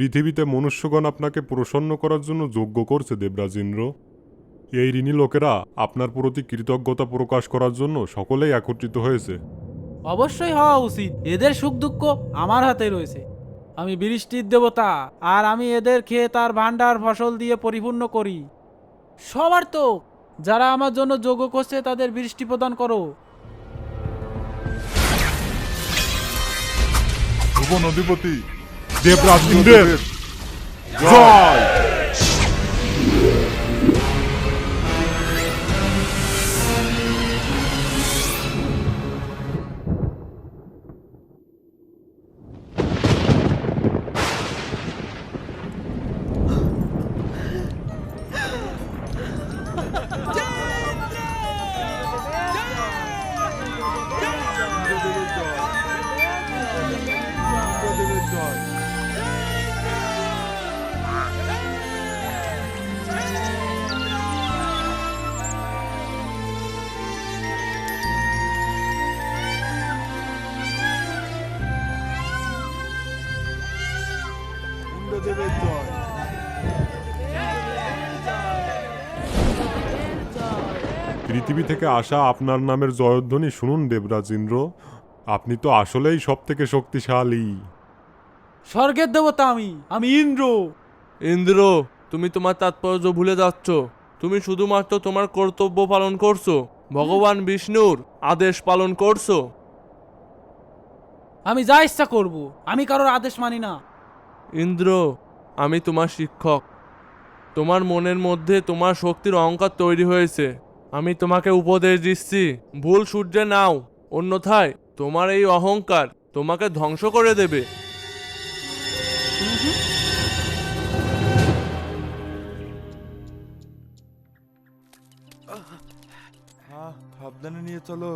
পৃথিবীতে মনুষ্যগণ আপনাকে প্রসন্ন করার জন্য যোগ্য করছে দেবরাজেন্দ্র। এই ঋণী লোকেরা আপনার প্রতি কৃতজ্ঞতা প্রকাশ করার জন্য সকলেই একত্রিত হয়েছে। অবশ্যই হওয়া উচিত। এদের সুখ দুঃখ আমার হাতে রয়েছে। আমি বৃষ্টির দেবতা আর আমি এদের খেয়ে তার ভান্ডার ফসল দিয়ে পরিপূর্ণ করি। সবার তো যারা আমার জন্য যোগ্য করছে তাদের বৃষ্টি প্রদান করো। ভুবন অধিপতি দেবরাজেন্দ্রের জয় ইন্দ্রদেবের পৃথিবী থেকে আসা আপনার নামের জয়ধ্বনি শুনুন দেবরাজেন্দ্র আপনি তো আসলেই সব থেকে শক্তিশালী। স্বর্গের দেবতা আমি আমি ইন্দ্র। ইন্দ্র তুমি তোমার তাৎপর্য ভুলে যাচ্ছ। তুমি শুধুমাত্র তোমার কর্তব্য পালন করছ। ভগবান বিষ্ণুর আদেশ পালন করছ। আমি যা ইচ্ছা করব আমি কারোর আদেশ মানি না। ইন্দ্র আমি তোমার শিক্ষক। তোমার মনের মধ্যে তোমার শক্তির অহংকার তৈরি হয়েছে। আমি তোমাকে উপদেশ দিচ্ছি। ভুল সূর্যে নাও অন্যথায় তোমার এই অহংকার তোমাকে ধ্বংস করে দেবে। সাবধানে নিয়ে চলো।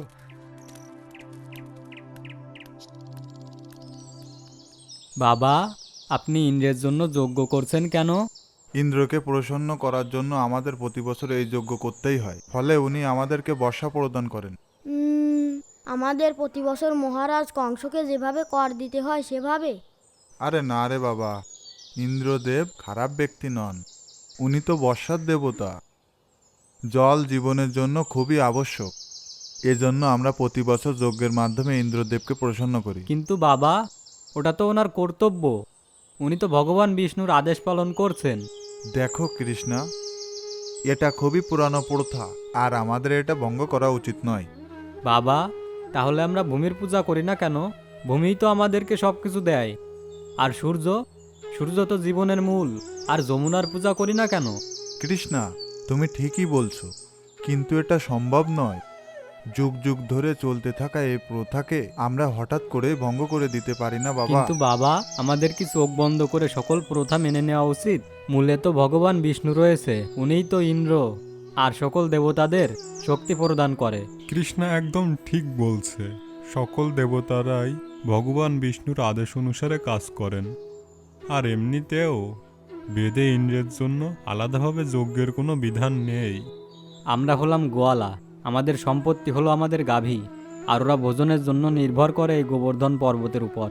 বাবা আপনি ইন্দ্রের জন্য যজ্ঞ করছেন কেন? ইন্দ্রকে প্রসন্ন করার জন্য আমাদের প্রতি বছর এই যজ্ঞ করতেই হয়। ফলে উনি আমাদেরকে বর্ষা প্রদান করেন। আমাদের প্রতি বছর মহারাজ কংসকে যেভাবে কর দিতে হয় সেভাবে। আরে না রে বাবা ইন্দ্রদেব খারাপ ব্যক্তি নন। উনি তো বর্ষার দেবতা। জল জীবনের জন্য খুবই আবশ্যক। এজন্য আমরা প্রতি বছর যজ্ঞের মাধ্যমে ইন্দ্রদেবকে প্রসন্ন করি। কিন্তু বাবা ওটা তো ওনার কর্তব্য। উনি তো ভগবান বিষ্ণুর আদেশ পালন করছেন। দেখো কৃষ্ণা এটা খুবই পুরানো প্রথা আর আমাদের এটা ভঙ্গ করা উচিত নয়। বাবা তাহলে আমরা ভূমির পূজা করি না কেন? ভূমিই তো আমাদেরকে সব কিছু দেয়। আর সূর্য? সূর্য তো জীবনের মূল আর যমুনার পূজা করি না কেন? কৃষ্ণা তুমি ঠিকই বলছো কিন্তু এটা সম্ভব নয়। যুগ যুগ ধরে চলতে থাকা এই প্রথাকে আমরা হঠাৎ করে ভঙ্গ করে দিতে পারি না বাবা। কিন্তু বাবা আমাদের কি চোখ বন্ধ করে সকল প্রথা মেনে নেওয়া উচিত? মূলে তো ভগবান বিষ্ণু রয়েছে উনিই তো ইন্দ্র আর সকল দেবতাদের শক্তি প্রদান করে। কৃষ্ণা একদম ঠিক বলছে সকল দেবতারাই ভগবান বিষ্ণুর আদেশ অনুসারে কাজ করেন। আর এমনিতেও বেদে ইন্দ্রের জন্য আলাদাভাবে যজ্ঞের কোনো বিধান নেই। আমরা হলাম গোয়ালা আমাদের সম্পত্তি হলো আমাদের গাভী আর ওরা ভোজনের জন্য নির্ভর করে এই গোবর্ধন পর্বতের উপর।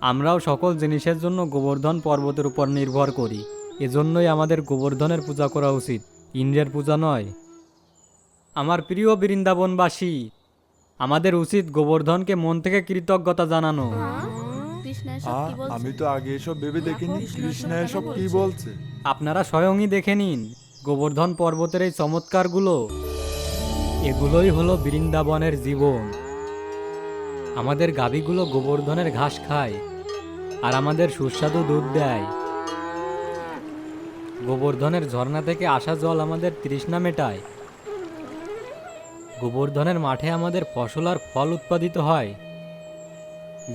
আমরাও সকল জিনিসের জন্য গোবর্ধন পর্বতের উপর নির্ভর করি। এজন্যই আমাদের গোবর্ধনের পূজা করা উচিত। ইন্দ্রের পূজা নয়। আমার প্রিয় বৃন্দাবনবাসী আমাদের উচিত গোবর্ধনকে মন থেকে কৃতজ্ঞতা জানানো। আমি তো আগে এসব ভেবে দেখিনি। কৃষ্ণ এসব কি বলছে? বলছে? আপনারা স্বয়ংই দেখে নিন। গোবর্ধন পর্বতের এই চমৎকারগুলো। এগুলোই হলো বৃন্দাবনের জীবন। আমাদের গাভীগুলো গোবর্ধনের ঘাস খায় আর আমাদের সুস্বাদু দুধ দেয়। গোবর্ধনের ঝর্ণা থেকে আসা জল আমাদের তৃষ্ণা মেটায়। গোবর্ধনের মাঠে আমাদের ফসল আর ফল উৎপাদিত হয়।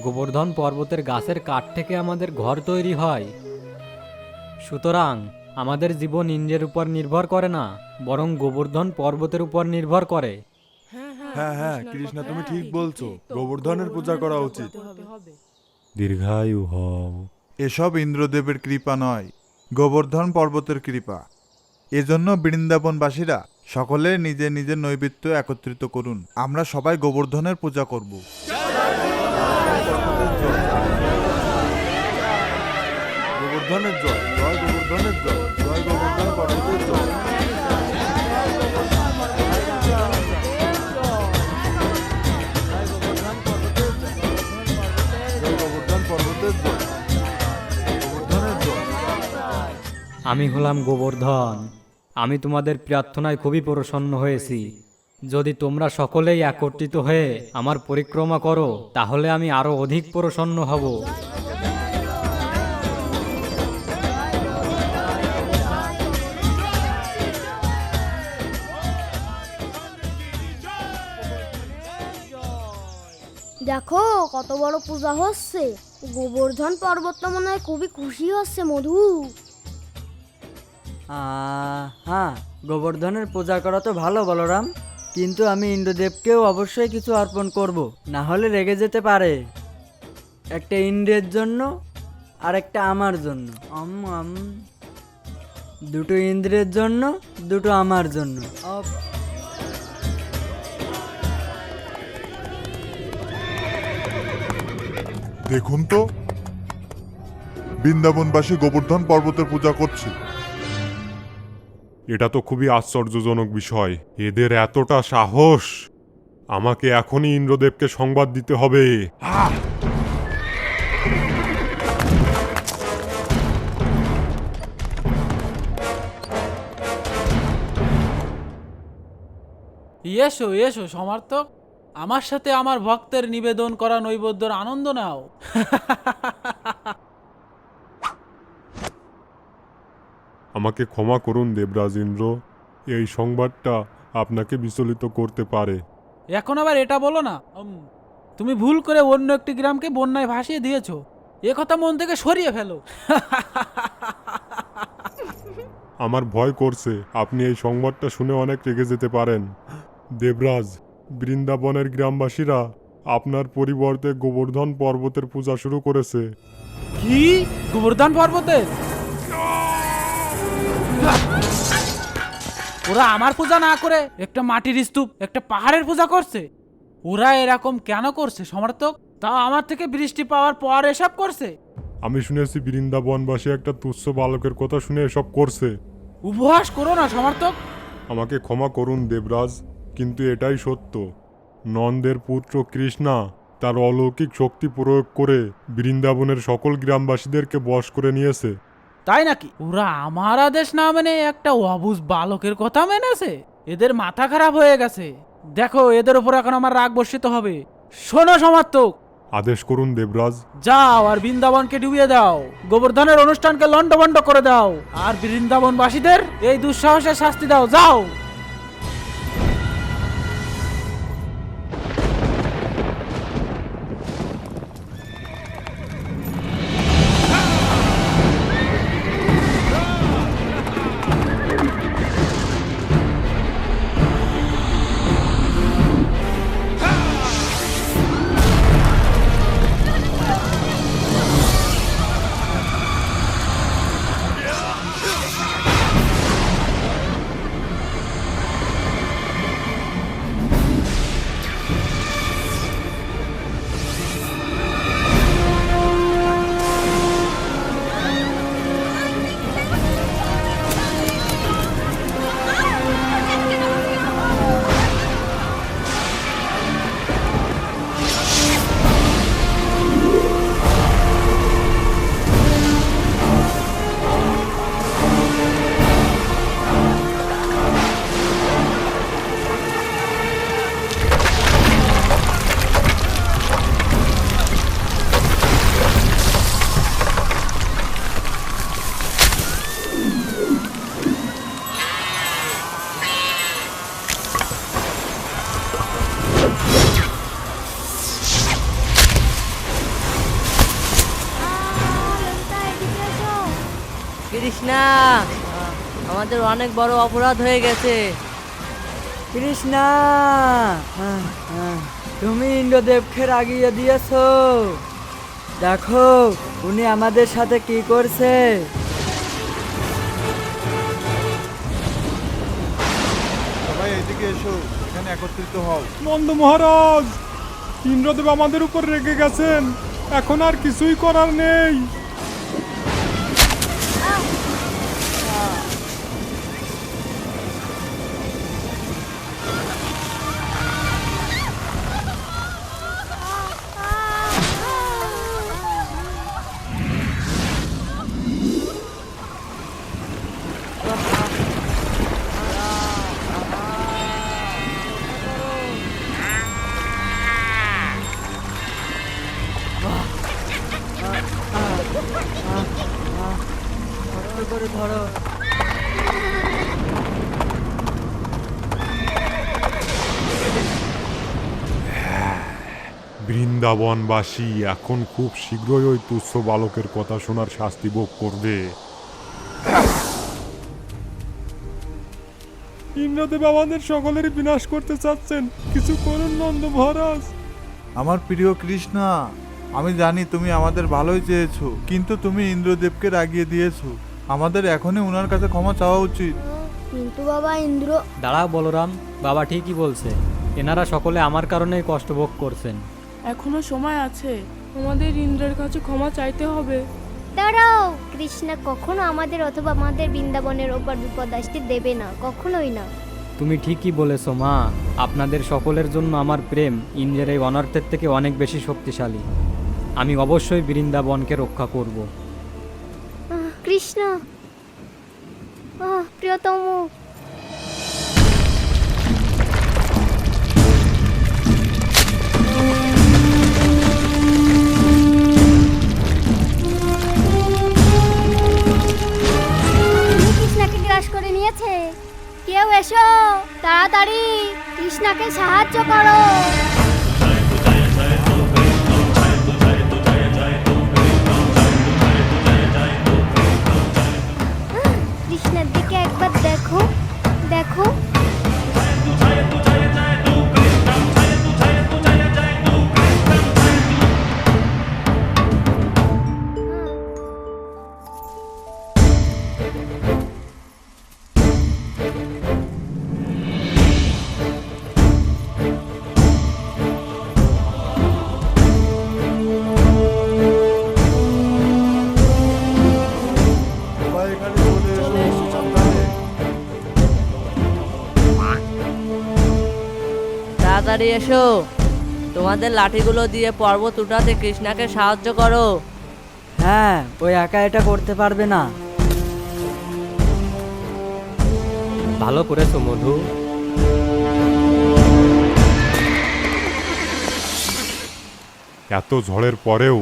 গোবর্ধন পর্বতের গাছের কাঠ থেকে আমাদের ঘর তৈরি হয়। সুতরাং আমাদের জীবন ইন্দ্রের উপর নির্ভর করে না। বরং গোবর্ধন পর্বতের উপর নির্ভর করে। হ্যাঁ হ্যাঁ কৃষ্ণা তুমি ঠিক বলছো। গোবর্ধনের পূজা করা উচিত। দীর্ঘায়ু হও। এসব ইন্দ্রদেবের কৃপা নয় গোবর্ধন পর্বতের কৃপা। এজন্য বৃন্দাবনবাসীরা সকলে নিজের নিজের নৈবেদ্য একত্রিত করুন। আমরা সবাই গোবর্ধনের পূজা করব। গোবর্ধনের জয় জয় গোবর্ধনের জয় জয় গোবর্ধন পর্বতের জয় জয়। আমি হলাম গোবর্ধন। আমি তোমাদের প্রার্থনায় খুবই প্রসন্ন হয়েছি। যদি তোমরা সকলেই একত্রিত হয়ে আমার পরিক্রমা করো, তাহলে আমি আরও অধিক প্রসন্ন হব। দেখো, কত বড় পূজা হচ্ছে। গোবর্ধন পর্বত মনে হয় খুবই খুশি হচ্ছে, মধু। হ্যাঁ গোবর্ধনের পূজা করা তো ভালো, বলরাম। কিন্তু আমি ইন্দ্রদেবকেও অবশ্যই কিছু অর্পণ করব, না হলে রেগে যেতে পারে। একটা ইন্দ্রের জন্য আর একটা আমার জন্য। আম দুটো ইন্দ্রের জন্য, দুটো আমার জন্য। দেখুন তো, বৃন্দাবনবাসী গোবর্ধন পর্বতের পূজা করছে। এটা তো খুবই আশ্চর্যজনক বিষয়। এদের এতটা সাহস! আমাকে এখনই ইন্দ্রদেবকে সংবাদ দিতে হবে। এসো এসো, সমর্থক। আমার সাথে আমার ভক্তের নিবেদন করা নৈবেদ্যর আনন্দ নাও। আমাকে ক্ষমা করুন দেবরাজ ইন্দ্র এই সংবাদটা আপনাকে বিচলিত করতে পারে। এখন আবার এটা বলো না। উম, তুমি ভুল করে অন্য একটি গ্রামকে বন্যায় ভাসিয়ে দিয়েছ। এ কথা মন থেকে সরিয়ে ফেলো। আমার ভয় করছে আপনি এই সংবাদটা শুনে অনেক রেগে যেতে পারেন। দেবরাজ বৃন্দাবনের গ্রামবাসীরা আপনার পরিবর্তে গোবর্ধন পর্বতের পূজা শুরু করেছে। কি? গোবর্ধন পর্বতের? ওরা আমার পূজা না করে একটা মাটির স্তূপ একটা পাহাড়ের পূজা করছে। ওরা এরকম কেন করছে সমর্থক? তাও আমার থেকে বৃষ্টি পাওয়ার পর এসব করছে। আমি শুনেছি বৃন্দাবনবাসী একটা তুচ্ছ বালকের কথা শুনে এসব করছে। উপহাস করো না সমর্থক। আমাকে ক্ষমা করুন দেবরাজ কিন্তু এটাই সত্য। নন্দের পুত্র কৃষ্ণা তার অলৌকিক শক্তি প্রয়োগ করে বৃন্দাবনের সকল গ্রামবাসীদেরকে বশ করে নিয়েছে। তাই নাকি? ওরা আমার আদেশ না মেনে একটা অবুজ বালকের কথা মেনেছে। এদের মাথা খারাপ হয়ে গেছে। দেখো এদের উপর এখন আমার রাগ বর্ষিত হবে। শোনো সমার্থক। আদেশ করুন দেবরাজ। যাও আর বৃন্দাবনকে ডুবিয়ে দাও। গোবর্ধনের অনুষ্ঠানকে লন্ডভন্ড করে দাও। আর বৃন্দাবনবাসীদের এই দুঃসাহসের শাস্তি দাও। যাও। কৃষ্ণা আমাদের অনেক বড় অপরাধ হয়ে গেছে। কৃষ্ণা তুমি ইন্দ্রদেবকে রাগিয়ে দিয়েছ। দেখো উনি আমাদের সাথে কি করছে। সবাই এদিকে এসো এখানে একত্রিত হও। নন্দ মহারাজ ইন্দ্রদেব আমাদের উপর রেগে গেছেন। এখন আর কিছুই করার নেই। বৃন্দাবনবাসী এখন খুব শীঘ্রই ওই তুচ্ছ বালকের কথা শোনার শাস্তি ভোগ করবে। ইন্দ্রদেব আমাদের সকলেরই বিনাশ করতে চাচ্ছেন। কিছু করুন নন্দ মহারাজ। আমার প্রিয় কৃষ্ণা আমি জানি তুমি আমাদের ভালোই চেয়েছো কিন্তু তুমি ইন্দ্রদেবকে রাগিয়ে দিয়েছ। আমাদের এখনই ওনার কাছে ক্ষমা চাওয়া উচিত। কিন্তু বাবা ইন্দ্র দাঁড়াও বলরাম বাবা ঠিকই বলছে। এনারা সকলে আমার কারণেই কষ্ট ভোগ করছেন। এখনও সময় আছে। আমাদের ইন্দ্রের কাছে ক্ষমা চাইতে হবে। দাঁড়াও কৃষ্ণা কখনো আমাদের অথবা আমাদের বৃন্দাবনের ওপর বিপদ আসতে দেবে না কখনোই না। তুমি ঠিকই বলেছ মা। আপনাদের সকলের জন্য আমার প্রেম ইন্দ্রের এই অনর্থের থেকে অনেক বেশি শক্তিশালী। আমি অবশ্যই বৃন্দাবনকে রক্ষা করব। কৃষ্ণ। আহ, প্রিয়তম। গ্রাস করে নিয়েছে। কেউ এসো তাড়াতাড়ি কৃষ্ণাকে সাহায্য করো। কৃষ্ণের দিকে একবার দেখো দেখো। তাড়াতাড়ি এসো। তোমাদের লাঠিগুলো দিয়ে পর্বত উঠাতে কৃষ্ণাকে সাহায্য করো। হ্যাঁ ওই একা এটা করতে পারবে না। ভালো করেছ মধু। এত ঝড়ের পরেও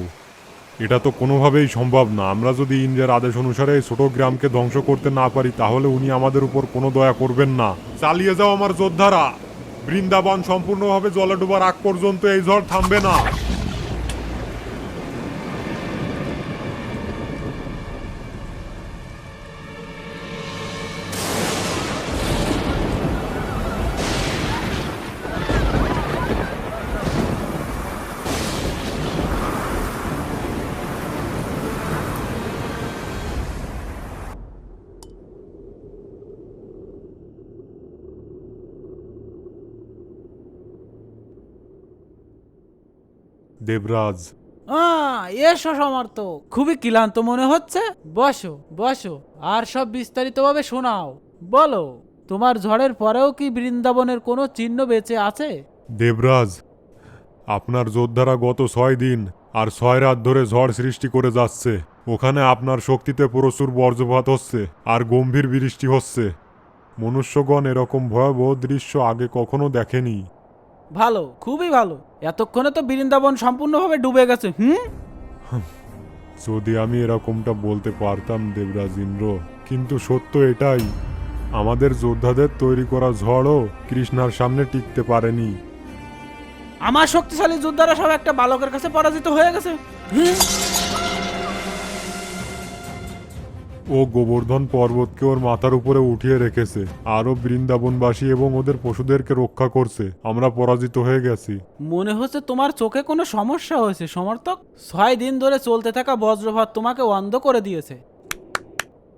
এটা তো কোনোভাবেই সম্ভব না। আমরা যদি ইন্দ্রের আদেশ অনুসারে ছোট গ্রামকে ধ্বংস করতে না পারি তাহলে উনি আমাদের উপর কোনো দয়া করবেন না। চালিয়ে যাও আমার যোদ্ধারা! বৃন্দাবন সম্পূর্ণভাবে জলে ডোবার আগ পর্যন্ত এই ঝড় থামবে না। দেবরাজ। আহ, এসো সমর্থ খুবই ক্লান্ত মনে হচ্ছে। বসো বসো আর সব বিস্তারিতভাবে শোনাও। বলো তোমার ঝড়ের পরেও কি বৃন্দাবনের কোনো চিহ্ন বেঁচে আছে? দেবরাজ আপনার যোদ্ধারা গত ছয় দিন আর ছয় রাত ধরে ঝড় সৃষ্টি করে যাচ্ছে। ওখানে আপনার শক্তিতে প্রচুর বর্জ্যপাত হচ্ছে আর গম্ভীর বৃষ্টি হচ্ছে। মনুষ্যগণ এরকম ভয়াবহ দৃশ্য আগে কখনো দেখেনি। ভালো খুবই ভালো। এতক্ষণে তো বৃন্দাবন সম্পূর্ণভাবে ডুবে গেছে হুম যদি আমি এরকমটা বলতে পারতাম দেবরাজ ইন্দ্র কিন্তু সত্য এটাই আমাদের যোদ্ধাদের তৈরি করা ঝড়ও কৃষ্ণার সামনে টিকতে পারেনি আমার শক্তিশালী যোদ্ধারা সব একটা বালকের কাছে পরাজিত হয়ে গেছে হুম? ও গোবর্ধন পর্বতকে ওর মাথার উপরে উঠিয়ে রেখেছে। আরও বৃন্দাবনবাসী এবং ওদের পশুদেরকে রক্ষা করছে। আমরা পরাজিত হয়ে গেছি। মনে হচ্ছে তোমার চোখে কোনো সমস্যা হয়েছে, সমর্থক। ছয় দিন ধরে চলতে থাকা বজ্রপাত তোমাকে অন্ধ করে দিয়েছে।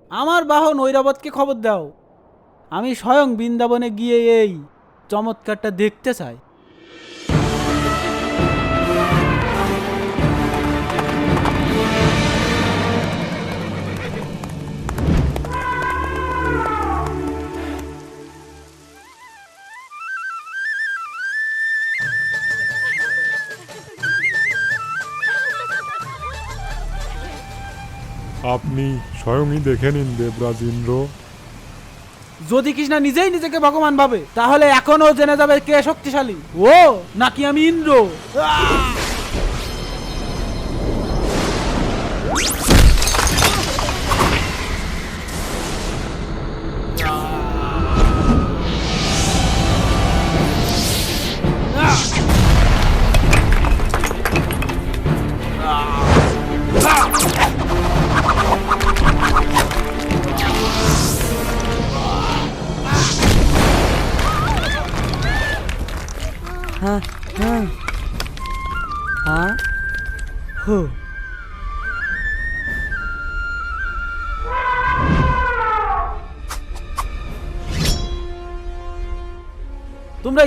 আমার বাহন ঐরাবতকে খবর দাও। আমি স্বয়ং বৃন্দাবনে গিয়ে এই চমৎকারটা দেখতে চাই। আপনি স্বয়ংই দেখে নিন দেবরাজ ইন্দ্র। যদি কৃষ্ণা নিজেই নিজেকে ভগবান ভাবে তাহলে এখনও জেনে যাবে কে শক্তিশালী। ও নাকি আমি ইন্দ্র?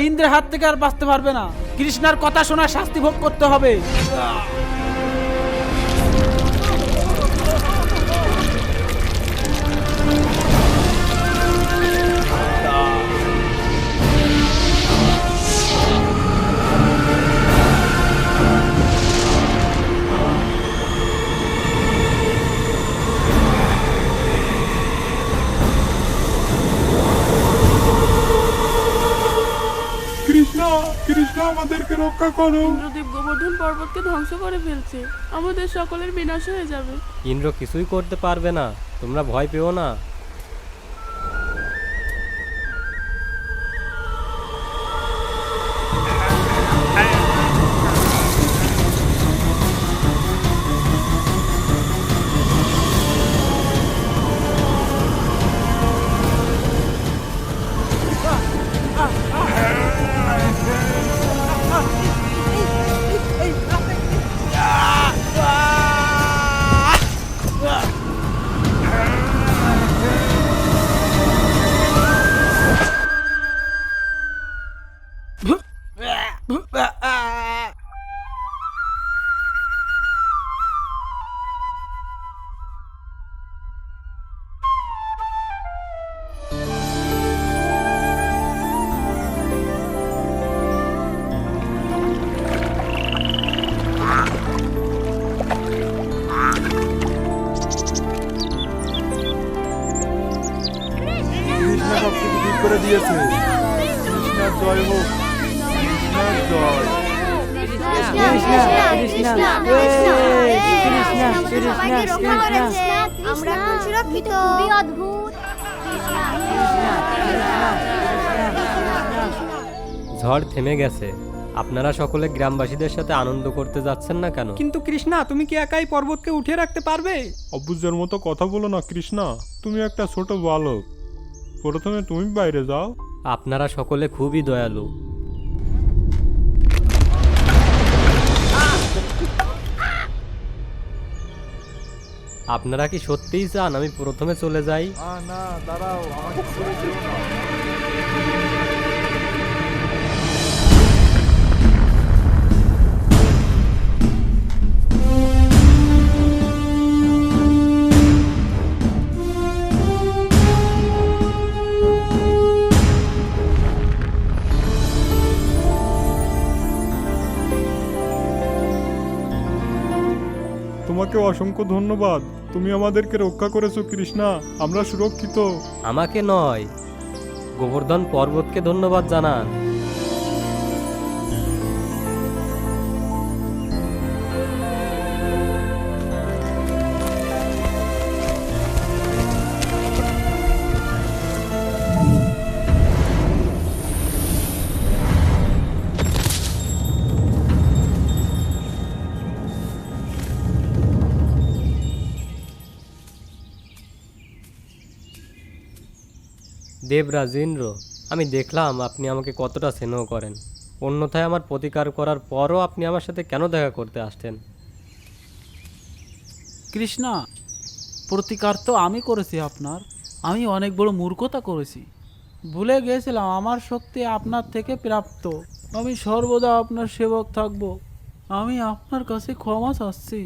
ইন্দ্রের হাত থেকে আর বাঁচতে পারবে না। কৃষ্ণার কথা শোনা শাস্তি ভোগ করতে হবে। কৃষ্ণা আমাদেরকে রক্ষা করো। ইন্দ্রদেব গোবর্ধন পর্বতকে ধ্বংস করে ফেলছে। আমাদের সকলের বিনাশ হয়ে যাবে। ইন্দ্র কিছুই করতে পারবে না। তোমরা ভয় পেও না। ঝড় থেমে গেছে। আপনারা সকলে গ্রামবাসীদের সাথে আনন্দ করতে যাচ্ছেন না কেন? কিন্তু কৃষ্ণা তুমি কি একাই পর্বতকে উঠিয়ে রাখতে পারবে? অবুজের মতো কথা বলো না কৃষ্ণা। তুমি একটা ছোট বালক। প্রথমে তুমি বাইরে যাও। আপনারা সকলে খুবই দয়ালু। আপনারা কি সত্যিই চান আমি প্রথমে চলে যাই? না দাঁড়াও আমাকে ছেড়ে যেও না। তোমাকে অসংখ্য ধন্যবাদ। তুমি আমাদেরকে রক্ষা করেছ, কৃষ্ণা। আমরা সুরক্ষিত। আমাকে নয়, গোবর্ধন পর্বতকে ধন্যবাদ জানান। দেবরাজ ইন্দ্র আমি দেখলাম আপনি আমাকে কতটা স্নেহ করেন। অন্যথায় আমার প্রতিকার করার পরও আপনি আমার সাথে কেন দেখা করতে আসতেন কৃষ্ণা, প্রতিকার তো আমি করেছি আপনার। আমি অনেক বড় মূর্খতা করেছি। ভুলে গিয়েছিলাম আমার শক্তি আপনার থেকে প্রাপ্ত। আমি সর্বদা আপনার সেবক থাকব। আমি আপনার কাছে ক্ষমা চাচ্ছি।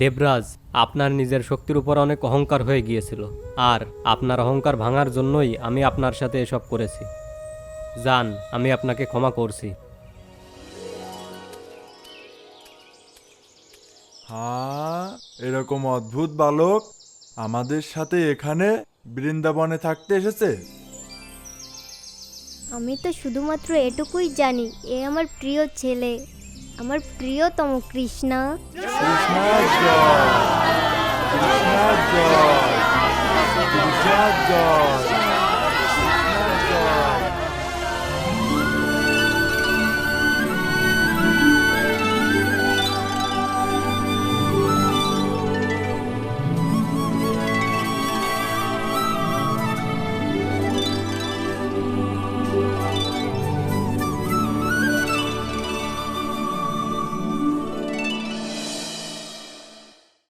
দেবরাজ আপনার নিজের শক্তির উপর অনেক অহংকার হয়ে গিয়েছিল। আর আপনার অহংকার ভাঙার জন্যই আমি আপনার সাথে এসব করেছি। যান আমি আপনাকে ক্ষমা করছি। হ্যাঁ এরকম অদ্ভুত বালক আমাদের সাথে এখানে বৃন্দাবনে থাকতে এসেছে। আমি তো শুধুমাত্র এটুকুই জানি এ আমার প্রিয় ছেলে। আমার প্রিয়তম কৃষ্ণা। কৃষ্ণার